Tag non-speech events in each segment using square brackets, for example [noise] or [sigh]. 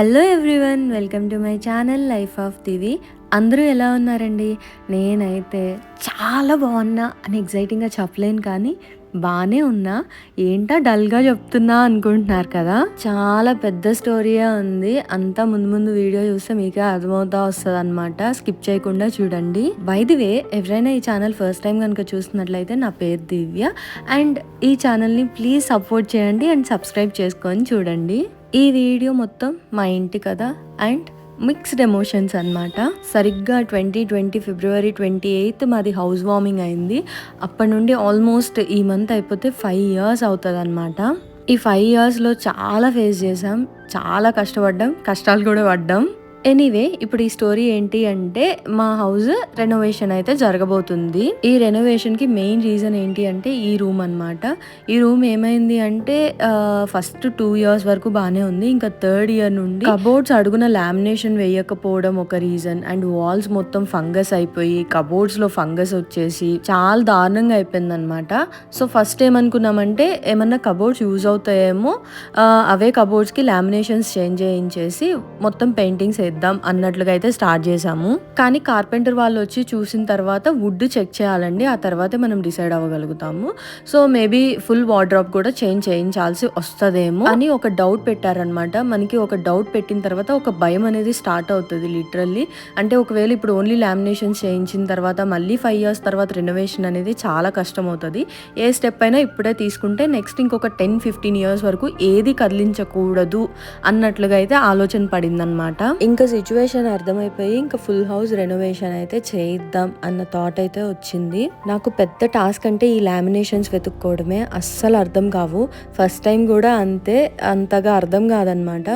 Hello everyone welcome to my channel life of Divi అందరూ ఎలా ఉన్నారండి? నేనైతే చాలా బాగున్నా అని ఎగ్జైటింగ్గా చెప్పలేను కానీ బాగానే ఉన్నా. ఏంటా డల్గా చెప్తున్నా అనుకుంటున్నారు కదా? చాలా పెద్ద స్టోరీయే ఉంది. అంతా ముందు ముందు వీడియో చూస్తే మీకే అర్థమవుతా వస్తుంది అనమాట స్కిప్ చేయకుండా చూడండి. బై ది వే ఎవరైనా ఈ ఛానల్ ఫస్ట్ టైం కనుక చూస్తున్నట్లయితే నా పేరు దివ్య. అండ్ ఈ ఛానల్ని ప్లీజ్ సపోర్ట్ చేయండి అండ్ సబ్స్క్రైబ్ చేసుకొని చూడండి. ఈ వీడియో మొత్తం మా ఇంటి కథ అండ్ మిక్స్డ్ ఎమోషన్స్ అనమాట సరిగ్గా twenty twenty February twenty eighth మాది హౌస్ వార్మింగ్ అయింది. అప్పటి నుండి ఆల్మోస్ట్ ఈ మంత్ అయిపోతే ఫైవ్ ఇయర్స్ అవుతుంది అనమాట ఈ ఫైవ్ ఇయర్స్లో చాలా ఫేస్ చేసాం చాలా కష్టపడ్డాం. కష్టాలు కూడా పడ్డాం. ఎనీవే ఇప్పుడు ఈ స్టోరీ ఏంటి అంటే మా హౌస్ రెనోవేషన్ అయితే జరగబోతుంది. ఈ రెనోవేషన్కి మెయిన్ రీజన్ ఏంటి అంటే ఈ రూమ్ అన్నమాట. ఈ రూమ్ ఏమైంది అంటే ఫస్ట్ టూ ఇయర్స్ వరకు బాగానే ఉంది. ఇంకా థర్డ్ ఇయర్ నుండి కబోర్డ్స్ అడుగున లామినేషన్ వేయకపోవడం ఒక రీజన్ అండ్ వాల్స్ మొత్తం ఫంగస్ అయిపోయి కబోర్డ్స్లో ఫంగస్ వచ్చేసి చాలా దారుణంగా అయిపోయింది అనమాట సో ఫస్ట్ ఏమనుకున్నామంటే ఏమన్నా కబోర్డ్స్ యూజ్ అవుతాయేమో అవే కబోర్డ్స్కి లామినేషన్స్ చేంజ్ చేయించేసి మొత్తం పెయింటింగ్స్ చేద్దాం అన్నట్లుగా అయితే స్టార్ట్ చేసాము కానీ కార్పెంటర్ వాళ్ళు వచ్చి చూసిన తర్వాత వుడ్ చెక్ చేయాలండి. ఆ తర్వాతే మనం డిసైడ్ అవ్వగలుగుతాము. సో మేబీ ఫుల్ వార్డ్రాప్ కూడా చేంజ్ చేయించాల్సి వస్తుందేమో అని ఒక డౌట్ పెట్టారనమాట మనకి ఒక డౌట్ పెట్టిన తర్వాత ఒక భయం అనేది స్టార్ట్ అవుతుంది లిటరల్లీ. అంటే ఒకవేళ ఇప్పుడు ఓన్లీ లామినేషన్స్ చేయించిన తర్వాత మళ్ళీ ఫైవ్ ఇయర్స్ తర్వాత రెనోవేషన్ అనేది చాలా కష్టం అవుతుంది ఏ స్టెప్ అయినా ఇప్పుడే తీసుకుంటే నెక్స్ట్ ఇంకొక టెన్ ఫిఫ్టీన్ ఇయర్స్ వరకు ఏది కదిలించకూడదు అన్నట్లుగా అయితే ఆలోచన పడిందనమాట ఇంకా ఇంకా సిచ్యువేషన్ అర్థమైపోయి ఇంకా ఫుల్ హౌస్ రెనోవేషన్ అయితే చేయిద్దాం అన్న థాట్ అయితే వచ్చింది. నాకు పెద్ద టాస్క్ అంటే ఈ లామినేషన్స్ వెతుక్కోవడమే అస్సలు అర్థం కావు. ఫస్ట్ టైం కూడా అంతే అంతగా అర్థం కాదనమాట.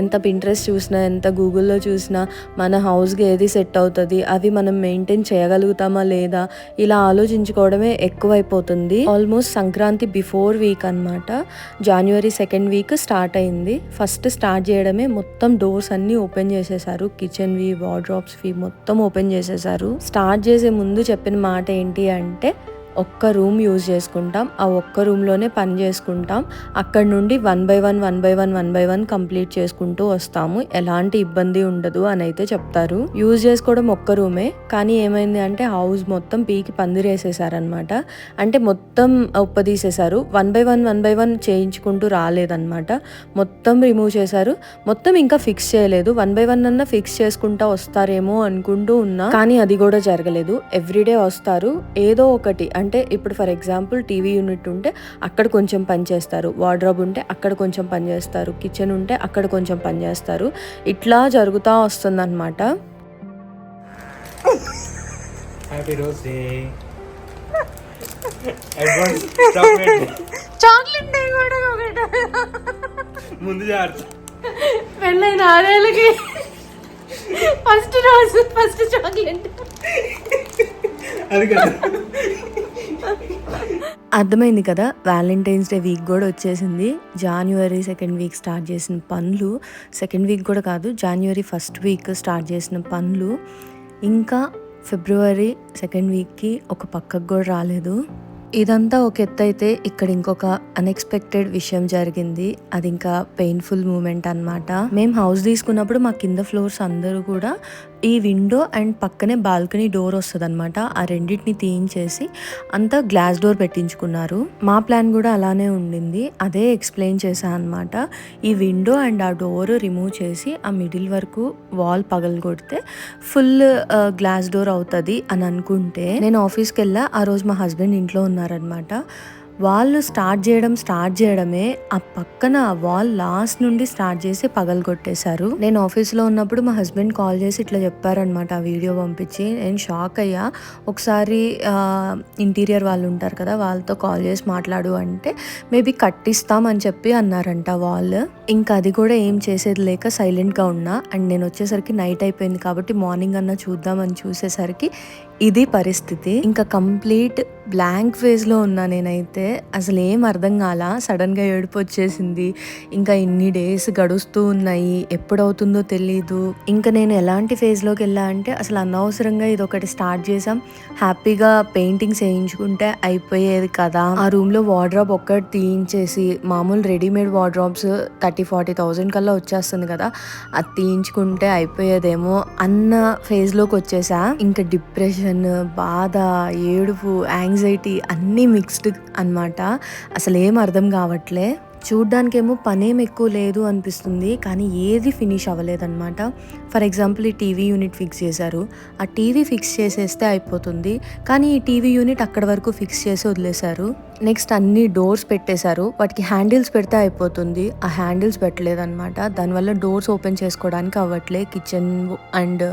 ఎంత పింట్రెస్ట్ చూసినా ఎంత గూగుల్లో చూసినా మన హౌస్కి ఏది సెట్ అవుతుంది అవి మనం మెయింటైన్ చేయగలుగుతామా లేదా ఇలా ఆలోచించుకోవడమే ఎక్కువైపోతుంది. ఆల్మోస్ట్ సంక్రాంతి బిఫోర్ వీక్ అన్నమాట. జనవరి సెకండ్ వీక్ స్టార్ట్ అయింది. ఫస్ట్ స్టార్ట్ చేయడమే మొత్తం డోర్స్ అన్నీ ఓపెన్ చేసి చేసేసారు కిచెన్ వి వార్డ్రాప్స్ వి మొత్తం ఓపెన్ చేసేసారు స్టార్ట్ చేసే ముందు చెప్పిన మాట ఏంటి అంటే ఒక్క రూమ్ యూజ్ చేసుకుంటాం. ఆ ఒక్క రూమ్లోనే పని చేసుకుంటాం. అక్కడ నుండి one by one one by one one by one complete చేసుకుంటూ వస్తాము. ఎలాంటి ఇబ్బంది ఉండదు అని అయితే చెప్తారు. యూజ్ చేసుకోవడం ఒక్క రూమే. కానీ ఏమైంది అంటే హౌస్ మొత్తం పీకి పందిరేసేసారనమాట అంటే మొత్తం ఉప్పదీసేశారు one by one one by one చేయించుకుంటూ రాలేదన్నమాట. మొత్తం రిమూవ్ చేశారు. మొత్తం ఇంకా ఫిక్స్ చేయలేదు. వన్ బై వన్ అన్న ఫిక్స్ చేసుకుంటా వస్తారేమో అనుకుంటూ ఉన్నా. కానీ అది కూడా జరగలేదు. ఎవ్రీడే వస్తారు. ఏదో ఒకటి. అంటే ఇప్పుడు ఫర్ ఎగ్జాంపుల్ టీవీ యూనిట్ ఉంటే అక్కడ కొంచెం పని చేస్తారు. వార్డ్రోబ్ ఉంటే అక్కడ కొంచెం పని చేస్తారు. కిచెన్ ఉంటే అక్కడ కొంచెం పని చేస్తారు. ఇట్లా జరుగుతూ వస్తుందన్నమాట. చాక్లెట్ ముందు పెళ్ళైన ఆరేళ్ళకి. ఫస్ట్ రోజు ఫస్ట్ చాక్లెట్ అది అర్థమైంది కదా వ్యాలంటైన్స్ డే వీక్ కూడా వచ్చేసింది. జాన్యువరి సెకండ్ వీక్ స్టార్ట్ చేసిన పనులు. సెకండ్ వీక్ కూడా కాదు జాన్యువరి ఫస్ట్ వీక్ స్టార్ట్ చేసిన పనులు. ఇంకా ఫిబ్రవరి సెకండ్ వీక్కి ఒక పక్కకు కూడా రాలేదు. ఇదంతా ఒక ఎత్తు అయితే ఇక్కడ ఇంకొక అన్ఎక్స్పెక్టెడ్ విషయం జరిగింది. అది ఇంకా పెయిన్ఫుల్ మూమెంట్ అన్నమాట. మేము హౌస్ తీసుకున్నప్పుడు మా కింద ఫ్లోర్స్ అందరూ కూడా ఈ విండో అండ్ పక్కనే బాల్కనీ డోర్ వస్తుంది అనమాట ఆ రెండింటిని తీయించేసి అంతా గ్లాస్ డోర్ పెట్టించుకున్నారు. మా ప్లాన్ కూడా అలానే ఉండింది. అదే ఎక్స్ప్లెయిన్ చేశాను అనమాట ఈ విండో అండ్ ఆ డోర్ రిమూవ్ చేసి ఆ మిడిల్ వరకు వాల్ పగలగొడితే ఫుల్ గ్లాస్ డోర్ అవుతుంది అని అనుకుంటే నేను ఆఫీస్కి వెళ్ళా. ఆ రోజు మా హస్బెండ్ ఇంట్లో ఉన్నారనమాట వాళ్ళు స్టార్ట్ చేయడం స్టార్ట్ చేయడమే ఆ పక్కన వాల్ లాస్ట్ నుండి స్టార్ట్ చేసి పగలు కొట్టేశారు. నేను ఆఫీస్లో ఉన్నప్పుడు మా హస్బెండ్ కాల్ చేసి ఇట్లా చెప్పారనమాట ఆ వీడియో పంపించి. నేను షాక్ అయ్యా. ఒకసారి ఇంటీరియర్ వాళ్ళు ఉంటారు కదా వాళ్ళతో కాల్ చేసి మాట్లాడు అంటే మేబీ కట్టిస్తాం అని చెప్పి అన్నారంట వాల్. ఇంకా అది కూడా ఏం చేసేది లేక సైలెంట్గా ఉన్నా. అండ్ నేను వచ్చేసరికి నైట్ అయిపోయింది కాబట్టి మార్నింగ్ అన్న చూద్దామని చూసేసరికి ఇది పరిస్థితి. ఇంకా కంప్లీట్ బ్లాంక్ ఫేజ్లో ఉన్నా నేనైతే అసలు ఏం అర్థం కాల. సడన్గా ఏడుపు వచ్చేసింది. ఇంకా ఇన్ని డేస్ గడుస్తూ ఉన్నాయి. ఎప్పుడవుతుందో తెలీదు. ఇంకా నేను ఎలాంటి ఫేజ్లోకి వెళ్ళా అంటే అసలు అనవసరంగా ఇది ఒకటి స్టార్ట్ చేసాం హ్యాపీగా పెయింటింగ్స్ వేయించుకుంటే అయిపోయేది కదా. ఆ రూమ్లో వార్డ్రాప్ ఒక్కటి తీయించేసి మామూలు readymade wardrobes thirty forty thousand కల్లా వచ్చేస్తుంది కదా. అది తీయించుకుంటే అయిపోయేదేమో అన్న ఫేజ్లోకి వచ్చేసా. ఇంకా డిప్రెషన్ బాధ ఏడుపు యాంగ్జైటీ అన్నీ మిక్స్డ్ అన్నమాట. అసలు ఏం అర్థం కావట్లే. చూడ్డానికేమో పనేం ఎక్కువ లేదు అనిపిస్తుంది కానీ ఏది ఫినిష్ అవ్వలేదన్నమాట. ఫర్ ఎగ్జాంపుల్ ఈ టీవీ యూనిట్ ఫిక్స్ చేశారు. ఆ టీవీ ఫిక్స్ చేసేస్తే అయిపోతుంది కానీ ఈ టీవీ యూనిట్ అక్కడ వరకు ఫిక్స్ చేసి వదిలేశారు. నెక్స్ట్ అన్ని డోర్స్ పెట్టేశారు. వాటికి హ్యాండిల్స్ పెడితే అయిపోతుంది. ఆ హ్యాండిల్స్ పెట్టలేదన్నమాట. దానివల్ల డోర్స్ ఓపెన్ చేసుకోవడానికి అవ్వట్లే. కిచెన్ అండ్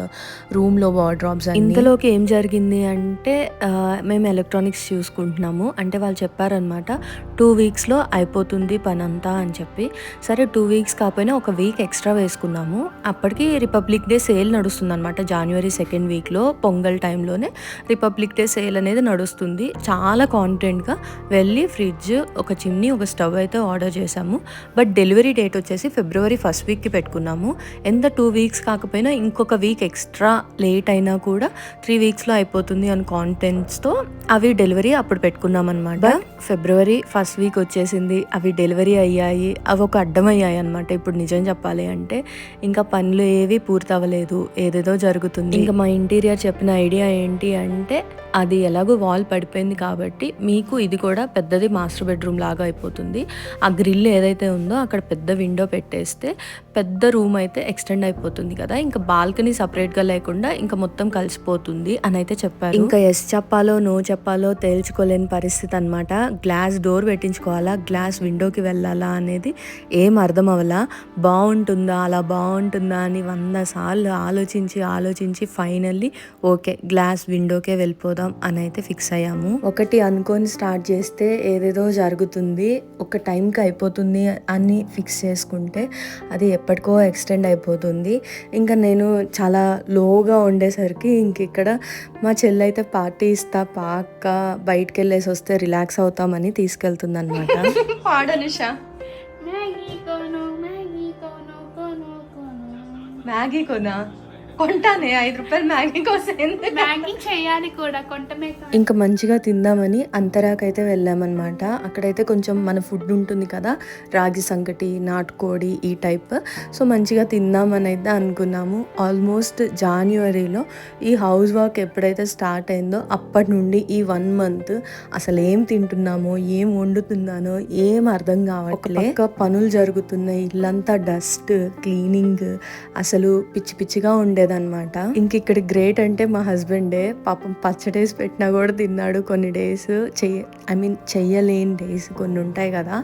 రూమ్లో వార్డ్రాప్స్ ఇంతలోకి ఏం జరిగింది అంటే మేము ఎలక్ట్రానిక్స్ చూసుకుంటున్నాము. అంటే వాళ్ళు చెప్పారనమాట టూ వీక్స్లో అయిపోతుంది పని. అంతా అని చెప్పి సరే టూ వీక్స్ కాకపోయినా ఒక వీక్ ఎక్స్ట్రా వేసుకున్నాము. అప్పటికి రిపబ్లిక్ డే సేల్ నడుస్తుంది అనమాట జనవరి సెకండ్ వీక్లో పొంగల్ టైంలోనే రిపబ్లిక్ డే సేల్ అనేది నడుస్తుంది. చాలా కాన్ఫిడెంట్గా వెళ్ళి ఫ్రిడ్జ్ ఒక చిమ్నీ ఒక స్టవ్ అయితే ఆర్డర్ చేసాము బట్ డెలివరీ డేట్ వచ్చేసి ఫిబ్రవరి ఫస్ట్ వీక్కి పెట్టుకున్నాము. ఎంత టూ వీక్స్ కాకపోయినా ఇంకొక వీక్ ఎక్స్ట్రా లేట్ అయినా కూడా త్రీ వీక్స్లో అయిపోతుంది అని కాన్ఫిడెన్స్తో అవి డెలివరీ అప్పుడు పెట్టుకున్నాం అనమాట ఫిబ్రవరి ఫస్ట్ వీక్ వచ్చేసింది అవి డెలివరీ అయ్యాయి అవి ఒక అడ్డమయ్యాయి అనమాట ఇప్పుడు నిజం చెప్పాలి అంటే ఇంకా పనులు ఏవి పూర్తి అవ్వలేదు ఏదేదో జరుగుతుంది. ఇంకా మా ఇంటీరియర్ చెప్పిన ఐడియా ఏంటి అంటే అది ఎలాగో వాల్ పడిపోయింది కాబట్టి మీకు ఇది కూడా పెద్దది మాస్టర్ బెడ్రూమ్ లాగా అయిపోతుంది. ఆ గ్రిల్ ఏదైతే ఉందో అక్కడ పెద్ద విండో పెట్టేస్తే పెద్ద రూమ్ అయితే ఎక్స్టెండ్ అయిపోతుంది కదా. ఇంకా బాల్కనీ సపరేట్గా లేకుండా ఇంకా మొత్తం కలిసిపోతుంది అని అయితే చెప్పారు. ఇంకా ఎస్ చెప్పాలో నో చెప్పాలో తేల్చుకోలేని పరిస్థితి అనమాట గ్లాస్ డోర్ పెట్టించుకోవాలా? గ్లాస్ విండోకి వెళ్ళాలా అనేది ఏం అర్థం అవ్వాలా. బాగుంటుందా? అలా బాగుంటుందా అని వంద సార్లు ఆలోచించి ఆలోచించి ఫైనల్లీ ఓకే గ్లాస్ విండోకే వెళ్ళిపోదాం. అని అయితే ఫిక్స్ అయ్యాము. ఒకటి అనుకొని స్టార్ట్ చేస్తే ఏదేదో జరుగుతుంది ఒక టైంకి అయిపోతుంది అని ఫిక్స్ చేసుకుంటే అది ఎప్పటికో ఎక్స్టెండ్ అయిపోతుంది. ఇంకా నేను చాలా లోగా ఉండేసరికి ఇంక ఇక్కడ మా చెల్లి అయితే పార్టీ ఇస్తా పాక్క బయటకు వెళ్ళేసి వస్తే రిలాక్స్ అవుతామని తీసుకెళ్తుంది అనమాట [laughs] మ్యాగీ కొను? కొంటానే ఐదు రూపాయలు మ్యాగీ కోసం మ్యాగీ చేయాలి కూడా కొంటమే కాదు. ఇంకా మంచిగా తిందామని అంతరాకైతే వెళ్ళామన్నమాట. అక్కడైతే కొంచెం మన ఫుడ్ ఉంటుంది కదా రాగి సంకటి నాటుకోడి ఈ టైప్ సో మంచిగా తిందామని అయితే అనుకున్నాము ఆల్మోస్ట్ జాన్యువరిలో ఈ హౌస్ వర్క్ ఎప్పుడైతే స్టార్ట్ అయిందో అప్పటి నుండి ఈ వన్ మంత్ అసలు ఏం తింటున్నామో ఏం వండుతున్నానో ఏం అర్థం కావట్లే. ఒక పనులు జరుగుతున్నాయి ఇల్లంతా డస్ట్ క్లీనింగ్ అసలు పిచ్చి పిచ్చిగా ఉండేదన్నమాట. ఇంక ఇక్కడ గ్రేట్ అంటే మా హస్బెండే పాపం పచ్చడేసి పెట్టినా కూడా తిన్నాడు కొన్ని డేస్. చెయ్య ఐ మీన్ చెయ్యలేని డేస్ కొన్ని ఉంటాయి కదా.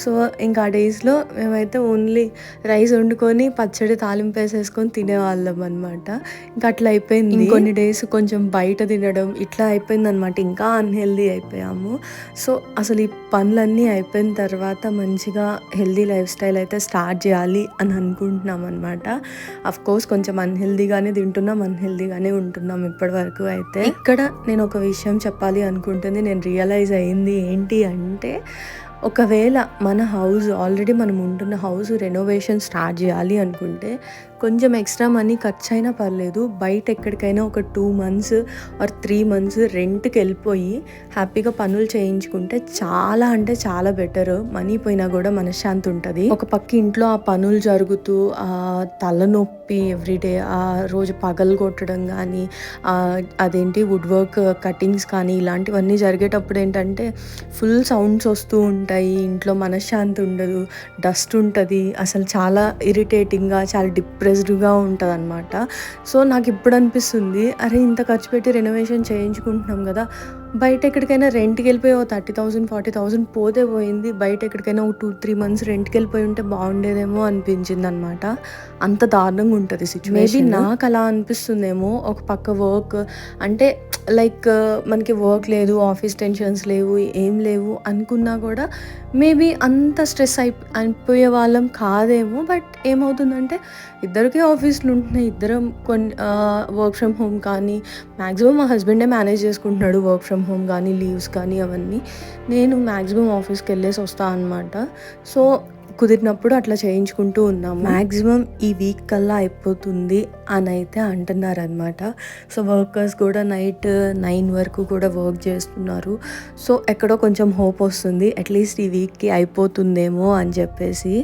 సో ఇంకా ఆ డేస్లో మేమైతే ఓన్లీ రైస్ వండుకొని పచ్చడి తాలింపు వేసేసుకొని తినేవాళ్ళం అనమాట ఇంకా అట్లా అయిపోయింది. కొన్ని డేస్ కొంచెం బయట తినడం ఇట్లా అయిపోయింది అనమాట ఇంకా అన్హెల్దీ అయిపోయాము. సో అసలు ఈ పనులన్నీ అయిపోయిన తర్వాత మంచిగా హెల్దీ లైఫ్ స్టైల్ అయితే స్టార్ట్ చేయాలి అని అనుకుంటున్నాం అనమాట అఫ్ కోర్స్ కొంచెం అన్హెల్దీగానే తింటున్నాం అన్హెల్దీగానే ఉంటున్నాం ఇప్పటి వరకు అయితే. ఇక్కడ నేను ఒక విషయం చెప్పాలి అనుకుంటుంది నేను రియలైజ్ అయింది ఏంటి అంటే ఒకవేళ మన హౌస్ ఆల్రెడీ మనం ఉంటున్న హౌస్ రెనోవేషన్ స్టార్ట్ చేయాలి అనుకుంటే కొంచెం ఎక్స్ట్రా మనీ ఖర్చు అయినా పర్లేదు. బయట ఎక్కడికైనా ఒక two months or three months రెంట్కి వెళ్ళిపోయి హ్యాపీగా పనులు చేయించుకుంటే చాలా అంటే చాలా బెటర్. మనీ పోయినా కూడా మనశ్శాంతి ఉంటుంది. ఒక పక్క ఇంట్లో ఆ పనులు జరుగుతూ ఆ తలనొప్పి ఎవ్రీడే ఆ రోజు పగలు కొట్టడం కానీ అదేంటి వుడ్ వర్క్ కటింగ్స్ కానీ ఇలాంటివన్నీ జరిగేటప్పుడు ఏంటంటే ఫుల్ సౌండ్స్ వస్తూ ఉంటాయి. ఇంట్లో మనశ్శాంతి ఉండదు. డస్ట్ ఉంటుంది. అసలు చాలా ఇరిటేటింగ్గా చాలా డిప్రెస్డ్గా ఉంటుంది అనమాట సో నాకు ఇప్పుడు అనిపిస్తుంది అరే ఇంత ఖర్చు పెట్టి రెనోవేషన్ చేయించుకుంటున్నాం కదా బయట ఎక్కడికైనా రెంట్కి వెళ్ళిపోయి ఒక థర్టీ థౌసండ్ ఫార్టీ థౌసండ్ పోతే పోయింది. బయట ఎక్కడికైనా ఒక టూ త్రీ మంత్స్ రెంట్కి వెళ్ళిపోయి ఉంటే బాగుండేదేమో అనిపించింది అనమాట అంత దారుణంగా ఉంటుంది సిచ్యువేషన్ మేబీ నాకు అలా అనిపిస్తుందేమో. ఒక పక్క వర్క్ అంటే లైక్ మనకి వర్క్ లేదు ఆఫీస్ టెన్షన్స్ లేవు ఏం లేవు అనుకున్నా కూడా మేబీ అంత స్ట్రెస్ అయి అయిపోయే వాళ్ళం కాదేమో. బట్ ఏమవుతుందంటే ఇద్దరికి ఆఫీస్లు ఉంటున్నాయి. ఇద్దరం కొన్ని వర్క్ ఫ్రమ్ హోమ్ కానీ మ్యాక్సిమం మా హస్బెండే మేనేజ్ చేసుకుంటున్నాడు వర్క్ ఫ్రమ్ హోమ్ కానీ లీవ్స్ కానీ అవన్నీ నేను మ్యాక్సిమం ఆఫీస్కి వెళ్ళేసి వస్తాను అనమాట సో కుదిరినప్పుడు అట్లా చేయించుకుంటూ ఉన్నాం మ్యాక్సిమం ఈ వీక్ కల్లా అయిపోతుంది అని అయితే అంటున్నారనమాట సో వర్కర్స్ కూడా నైట్ నైన్ వరకు కూడా వర్క్ చేస్తున్నారు. సో ఎక్కడో కొంచెం హోప్ వస్తుంది. అట్లీస్ట్ ఈ వీక్కి అయిపోతుందేమో అని చెప్పేసి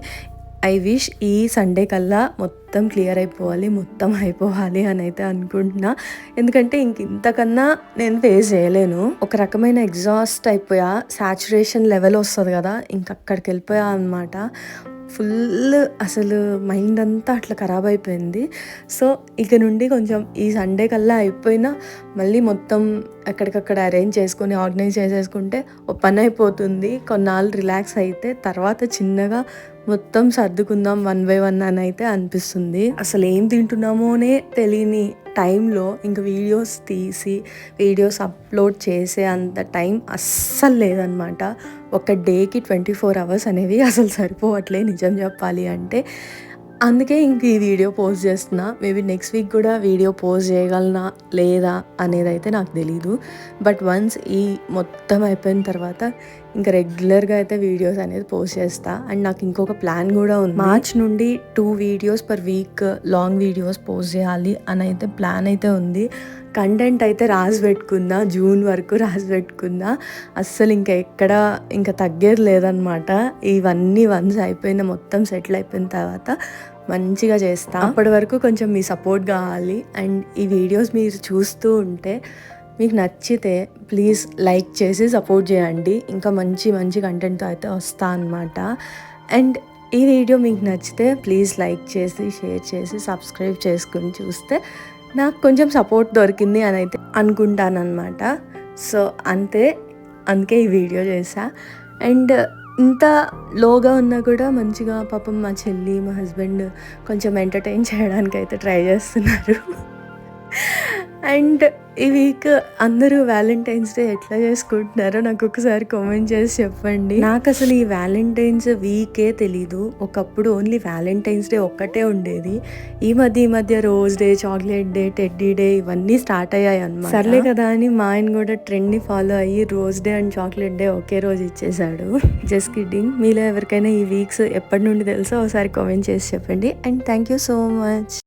ఐ విష్ ఈ సండే కల్లా మొత్తం క్లియర్ అయిపోవాలి మొత్తం అయిపోవాలి అని అయితే అనుకుంటున్నా. ఎందుకంటే ఇంక ఇంతకన్నా నేను ఫేస్ చేయలేను. ఒక రకమైన ఎగ్జాస్ట్ అయిపోయా సాచురేషన్ లెవెల్ వస్తుంది కదా ఇంక అక్కడికి వెళ్ళిపోయా అనమాట ఫుల్ అసలు మైండ్ అంతా అట్లా ఖరాబ్ అయిపోయింది. సో ఇక నుండి కొంచెం ఈ సండే కల్లా అయిపోయినా మళ్ళీ మొత్తం ఎక్కడికక్కడ అరేంజ్ చేసుకొని ఆర్గనైజ్ చేసేసుకుంటే ఓ పని అయిపోతుంది. కొన్నాళ్ళు రిలాక్స్ అయితే తర్వాత చిన్నగా మొత్తం సర్దుకుందాం వన్ బై వన్ అని అయితే అనిపిస్తుంది. అసలు ఏం తింటున్నామోనే తెలియని టైంలో ఇంకా వీడియోస్ తీసి వీడియోస్ అప్లోడ్ చేసే అంత టైం అస్సలు లేదనమాట ఒక డేకి ట్వంటీ ఫోర్ అవర్స్ అనేవి అసలు సరిపోవట్లే నిజం చెప్పాలి అంటే. అందుకే ఇంక ఈ వీడియో పోస్ట్ చేస్తున్నా. మేబీ నెక్స్ట్ వీక్ కూడా వీడియో పోస్ట్ చేయగలనా లేదా అనేది అయితే నాకు తెలీదు. బట్ వన్స్ ఈ మొత్తం అయిపోయిన తర్వాత ఇంకా రెగ్యులర్గా అయితే వీడియోస్ అనేది పోస్ట్ చేస్తా. అండ్ నాకు ఇంకొక ప్లాన్ కూడా ఉంది. మార్చ్ నుండి two videos per week long videos post చేయాలి అని అయితే ప్లాన్ అయితే ఉంది. కంటెంట్ అయితే రాసి పెట్టుకుందా జూన్ వరకు రాసి పెట్టుకుందా అస్సలు ఇంకా ఎక్కడ ఇంకా తగ్గేది లేదనమాట ఇవన్నీ వన్స్ అయిపోయిన మొత్తం సెటిల్ అయిపోయిన తర్వాత మంచిగా చేస్తా. అప్పటి వరకు కొంచెం మీ సపోర్ట్ కావాలి. అండ్ ఈ వీడియోస్ మీరు చూస్తూ ఉంటే మీకు నచ్చితే ప్లీజ్ లైక్ చేసి సపోర్ట్ చేయండి. ఇంకా మంచి మంచి కంటెంట్తో అయితే వస్తా అనమాట అండ్ ఈ వీడియో మీకు నచ్చితే ప్లీజ్ లైక్ చేసి షేర్ చేసి సబ్స్క్రైబ్ చేసుకుని చూస్తే నాకు కొంచెం సపోర్ట్ దొరికింది అని అయితే అనుకుంటానమాట సో అంతే అందుకే ఈ వీడియో చేసా అండ్ ఇంత లోగా ఉన్నా కూడా మంచిగా పాపం మా చెల్లి మా హస్బెండ్ కొంచెం ఎంటర్టైన్ చేయడానికి అయితే ట్రై చేస్తున్నారు. అండ్ ఈ వీక్ అందరూ వ్యాలంటైన్స్ డే ఎట్లా చేసుకుంటున్నారో నాకు ఒకసారి కామెంట్ చేసి చెప్పండి. నాకు అసలు ఈ వ్యాలంటైన్స్ వీకే తెలీదు. ఒకప్పుడు ఓన్లీ వ్యాలంటైన్స్ డే ఒక్కటే ఉండేది. ఈ మధ్య ఈ మధ్య rose day chocolate day teddy day ఇవన్నీ స్టార్ట్ అయ్యాయి అన్నమాట. సర్లే కదా అని మా ఆయన కూడా ట్రెండ్ని ఫాలో అయ్యి rose day and chocolate day ఒకే రోజు ఇచ్చేసాడు. Just kidding. మీలో ఎవరికైనా ఈ వీక్స్ ఎప్పటి నుండి తెలుసో ఒకసారి కామెంట్ చేసి చెప్పండి. And thank you so much.